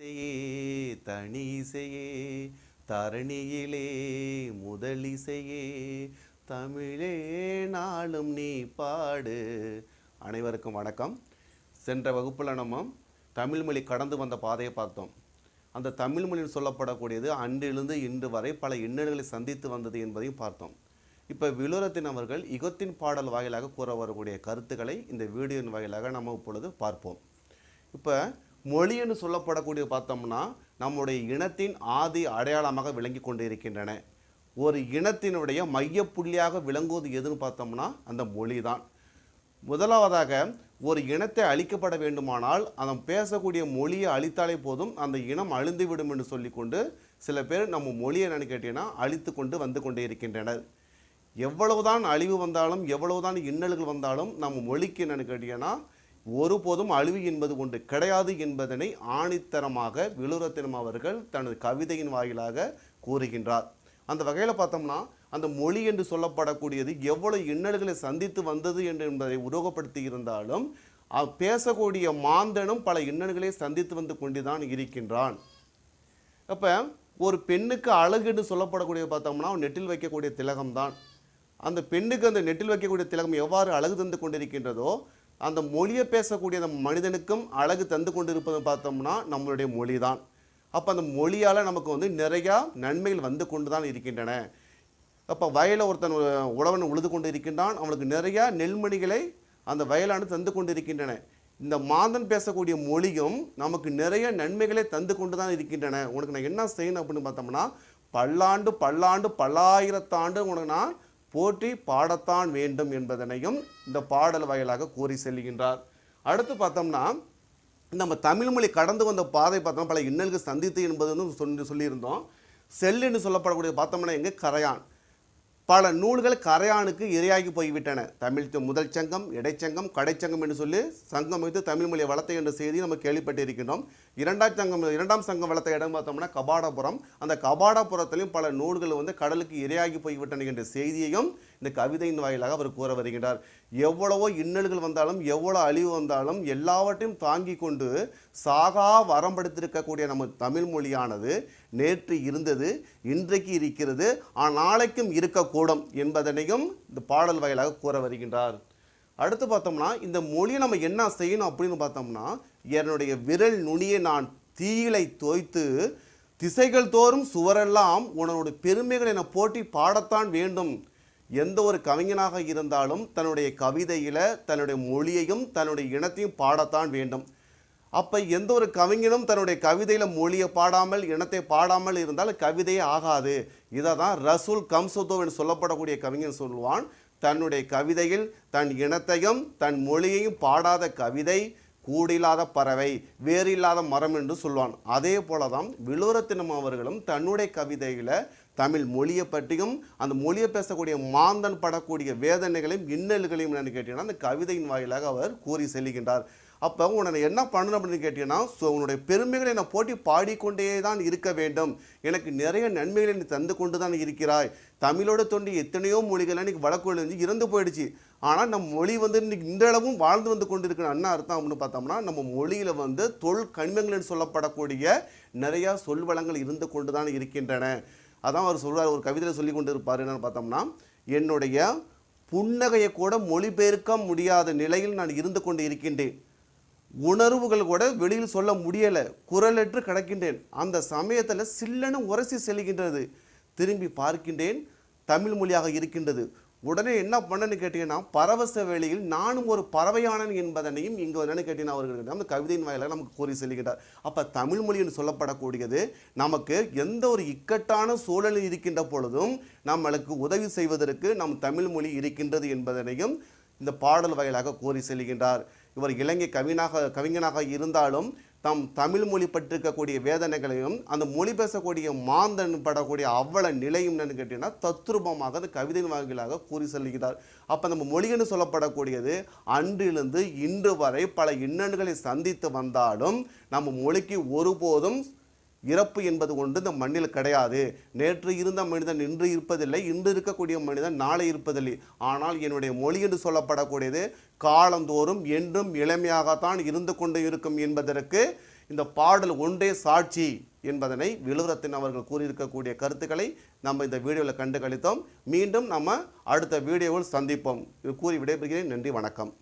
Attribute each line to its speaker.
Speaker 1: தனி இசையே தரணியிலே முதலிசையே. தமிழே நாளும் நீ பாடு. அனைவருக்கும் வணக்கம். சென்ற வகுப்பில் நம்ம தமிழ்மொழி கடந்து வந்த பாதையை பார்த்தோம். அந்த தமிழ்மொழின்னு சொல்லப்படக்கூடியது அன்றிலிருந்து இன்று வரை பல இன்னல்களை சந்தித்து வந்தது என்பதையும் பார்த்தோம். இப்போ விழுரத்தின் அவர்கள் யுகத்தின் பாடல் வாயிலாக கூற வரக்கூடிய கருத்துக்களை இந்த வீடியோவின் வாயிலாக நம்ம இப்பொழுது பார்ப்போம். இப்போ மொழின்னு சொல்லப்படக்கூடிய பார்த்தோம்னா நம்முடைய இனத்தின் ஆதி அடையாளமாக விளங்கி கொண்டு இருக்கின்றன ஒரு இனத்தினுடைய மையப்புள்ளியாக விளங்குவது எதுன்னு பார்த்தோம்னா அந்த மொழி தான் முதலாவதாக ஒரு இனத்தை அழிக்கப்பட வேண்டுமானால் அதன் பேசக்கூடிய மொழியை அழித்தாலே போதும் அந்த இனம் அழிந்துவிடும் என்று சொல்லிக்கொண்டு சில பேர் நம்ம மொழியை என்னன்னு கேட்டீங்கன்னா அழித்து கொண்டு வந்து கொண்டே இருக்கின்றனர். எவ்வளவுதான் அழிவு வந்தாலும் எவ்வளவுதான் இன்னல்கள் வந்தாலும் நம்ம மொழிக்கு என்னென்னு கேட்டீங்கன்னா ஒருபோதும் அழிவு என்பது ஒன்று கிடையாது என்பதனை ஆணித்தரமாக விழுரத்தினம் அவர்கள் தனது கவிதையின் வாயிலாக கூறுகின்றார். அந்த வகையில் பார்த்தோம்னா அந்த மொழி என்று சொல்லப்படக்கூடியது எவ்வளவு இன்னல்களை சந்தித்து வந்தது என்று என்பதை உருவகப்படுத்தி இருந்தாலும் பேசக்கூடிய மாந்தனும் பல இன்னல்களை சந்தித்து வந்து கொண்டுதான் இருக்கின்றான். அப்போ ஒரு பெண்ணுக்கு அழகுன்னு சொல்லப்படக்கூடிய பார்த்தோம்னா நெட்டில் வைக்கக்கூடிய திலகம் தான் அந்த பெண்ணுக்கு அந்த நெட்டில் வைக்கக்கூடிய திலகம் எவ்வாறு அழகு தந்து கொண்டிருக்கின்றதோ அந்த மொழியை பேசக்கூடிய அந்த மனிதனுக்கும் அழகு தந்து கொண்டு இருப்பதை பார்த்தோம்னா நம்மளுடைய மொழி தான் அப்போ அந்த மொழியால் நமக்கு வந்து நிறையா நன்மைகள் வந்து கொண்டு தான் இருக்கின்றன. அப்போ வயலில் ஒருத்தன் உழவன் உழுது கொண்டு இருக்கின்றான். அவனுக்கு நிறையா நெல்மணிகளை அந்த வயலானது தந்து கொண்டு இருக்கின்றன. இந்த மாந்தன் பேசக்கூடிய மொழியும் நமக்கு நிறைய நன்மைகளை தந்து கொண்டு தான் இருக்கின்றன. உனக்கு நான் என்ன செய்யணும் அப்படின்னு பார்த்தோம்னா பல்லாண்டு பல்லாண்டு பல்லாயிரத்தாண்டு உனக்கு நான் போற்றி பாடத்தான் வேண்டும் என்பதனையும் இந்த பாடல் வாயிலாக கூறி செல்கின்றார். அடுத்து பார்த்தோம்னா நம்ம தமிழ்மொழி கடந்து வந்த பாதை பார்த்தோம்னா பல இன்னல்கள் சந்தித்து என்பது வந்து சொல்லி சொல்லியிருந்தோம். செல்லுன்னு சொல்லப்படக்கூடிய பார்த்தோம்னா எங்கே கரையான். பல நூல்கள் கரையானுக்கு இரையாகி போய்விட்டன. தமிழ் முதல் சங்கம் இடைச்சங்கம் கடைச்சங்கம் என்று சொல்லி சங்கம் வைத்து தமிழ் மொழியை வளர்த்த என்ற செய்தி நம்ம கேள்விப்பட்டிருக்கின்றோம். இரண்டாம் சங்கம் இரண்டாம் சங்கம் வளர்த்த இடம் பார்த்தோம்னா கபாடபுரம். அந்த கபாடபுரத்திலையும் பல நூல்கள் வந்து கடலுக்கு இரையாகி போய்விட்டன என்ற செய்தியையும் இந்த கவிதையின் வாயிலாக அவர் கூற வருகின்றார் எவ்வளவோ இன்னல்கள் வந்தாலும் எவ்வளோ அழிவு வந்தாலும் எல்லாவற்றையும் தாங்கி கொண்டு சாகா வரம் படுத்திருக்கக்கூடிய நம்ம தமிழ் மொழியானது நேற்று இருந்தது இன்றைக்கு இருக்கிறது நாளைக்கும் இருக்கக்கூடும் என்பதனையும் இந்த பாடல் வாயிலாக கூற வருகின்றார். அடுத்து பார்த்தோம்னா இந்த மொழியை நம்ம என்ன செய்யணும் அப்படின்னு பார்த்தோம்னா என்னுடைய விரல் நுனியை நான் தீயிலை தோய்த்து திசைகள் தோறும் சுவரெல்லாம் உன்னோட பெருமைகளை என போட்டி பாடத்தான் வேண்டும். எந்த ஒரு கவிஞனாக இருந்தாலும் தன்னுடைய கவிதையில் தன்னுடைய மொழியையும் தன்னுடைய இனத்தையும் பாடத்தான் வேண்டும். அப்போ எந்த ஒரு கவிஞனும் தன்னுடைய கவிதையில் மொழியை பாடாமல் இனத்தை பாடாமல் இருந்தால் கவிதையே ஆகாது. இதை தான் ரசூல் கம்சுதோ என்று சொல்லப்படக்கூடிய கவிஞன் சொல்லுவான். தன்னுடைய கவிதையில் தன் இனத்தையும் தன் மொழியையும் பாடாத கவிதை கூடில்லாத பறவை வேறில்லாத மரம் என்று சொல்வான். அதே போல தான் விழுரத்தினம் அவர்களும் தன்னுடைய கவிதையில் தமிழ் மொழியை பற்றியும் அந்த மொழியை பேசக்கூடிய மாந்தன் படக்கூடிய வேதனைகளையும் இன்னல்களையும் என்னென்னு கேட்டீங்கன்னா அந்த கவிதையின் வாயிலாக அவர் கூறி செல்கின்றார். அப்போ உன்னை என்ன பண்ணணும் அப்படின்னு கேட்டீங்கன்னா ஸோ உன்னுடைய பெருமைகளை நான் போட்டி பாடிக்கொண்டே தான் இருக்க வேண்டும். எனக்கு நிறைய நன்மைகளை நீ தந்து கொண்டு தான் இருக்கிறாய். தமிழோட தொண்டி எத்தனையோ மொழிகள் இன்னைக்கு வழக்கு இறந்து போயிடுச்சு. ஆனால் நம்ம மொழி வந்து இன்னைக்கு இன்றளவும் வாழ்ந்து வந்து கொண்டு இருக்கிற என்ன அர்த்தம் அப்படின்னு பார்த்தோம்னா நம்ம மொழியில் வந்து தொல் கனிமங்கள் என்று சொல்லப்படக்கூடிய நிறையா சொல் வளங்கள் இருந்து கொண்டு தான் இருக்கின்றன. அதான் அவர் சொல்கிறார் ஒரு கவிதையில் சொல்லி கொண்டு இருப்பார் என்னென்னு பார்த்தோம்னா என்னுடைய புன்னகையை கூட மொழிபெயர்க்க முடியாத நிலையில் நான் இருந்து கொண்டு இருக்கின்றேன். உணர்வுகள் கூட வெளியில் சொல்ல முடியலை குரலற்று கிடக்கின்றேன். அந்த சமயத்தில் சில்லென உரசி செல்கின்றது. திரும்பி பார்க்கின்றேன் தமிழ் மொழியாக இருக்கின்றது. உடனே என்ன பண்ணன்னு கேட்டீங்கன்னா பரவச வேளையில் நானும் ஒரு பறவையானன் என்பதனையும் இங்கே என்னென்னு கேட்டீங்கன்னா அவர்கள் அந்த கவிதையின் வாயிலாக நமக்கு கூறி செல்கின்றார். அப்போ தமிழ் மொழி என்று சொல்லப்படக்கூடியது நமக்கு எந்த ஒரு இக்கட்டான சூழலில் இருக்கின்ற பொழுதும் நம்மளுக்கு உதவி செய்வதற்கு நம் தமிழ் மொழி இருக்கின்றது என்பதனையும் இந்த பாடல் வாயிலாக கூறி செல்கின்றார். இவர் இலங்கை கவினாக கவிஞனாக இருந்தாலும் தம் தமிழ் மொழி பற்றிருக்கக்கூடிய வேதனைகளையும் அந்த மொழி பேசக்கூடிய மாந்தன் படக்கூடிய அவ்வள நிலையும் என்னன்னு கேட்டீங்கன்னா தத்ரூபமாக அந்த கவிதையின் வாயிலாக கூறி செல்கிறார். அப்போ நம்ம மொழின்னு சொல்லப்படக்கூடியது அன்றிலிருந்து இன்று வரை பல இன்னல்களை சந்தித்து வந்தாலும் நம்ம மொழிக்கு ஒருபோதும் இறப்பு என்பது ஒன்று இந்த மண்ணில் கிடையாது. நேற்று இருந்த மனிதன் இன்று இருப்பதில்லை இன்று இருக்கக்கூடிய மனிதன் நாளை இருப்பதில்லை. ஆனால் என்னுடைய மொழி என்று சொல்லப்படக்கூடியது காலந்தோறும் என்றும் இளமையாகத்தான் இருந்து கொண்டு இருக்கும் என்பதற்கு இந்த பாடல் ஒன்றே சாட்சி என்பதனை விழுவரத்தின் அவர்கள் கூறியிருக்கக்கூடிய கருத்துக்களை நம்ம இந்த வீடியோவில் கண்டு கழித்தோம் மீண்டும் நம்ம அடுத்த வீடியோவில் சந்திப்போம். இது கூறி விடைபெறுகிறேன். நன்றி வணக்கம்.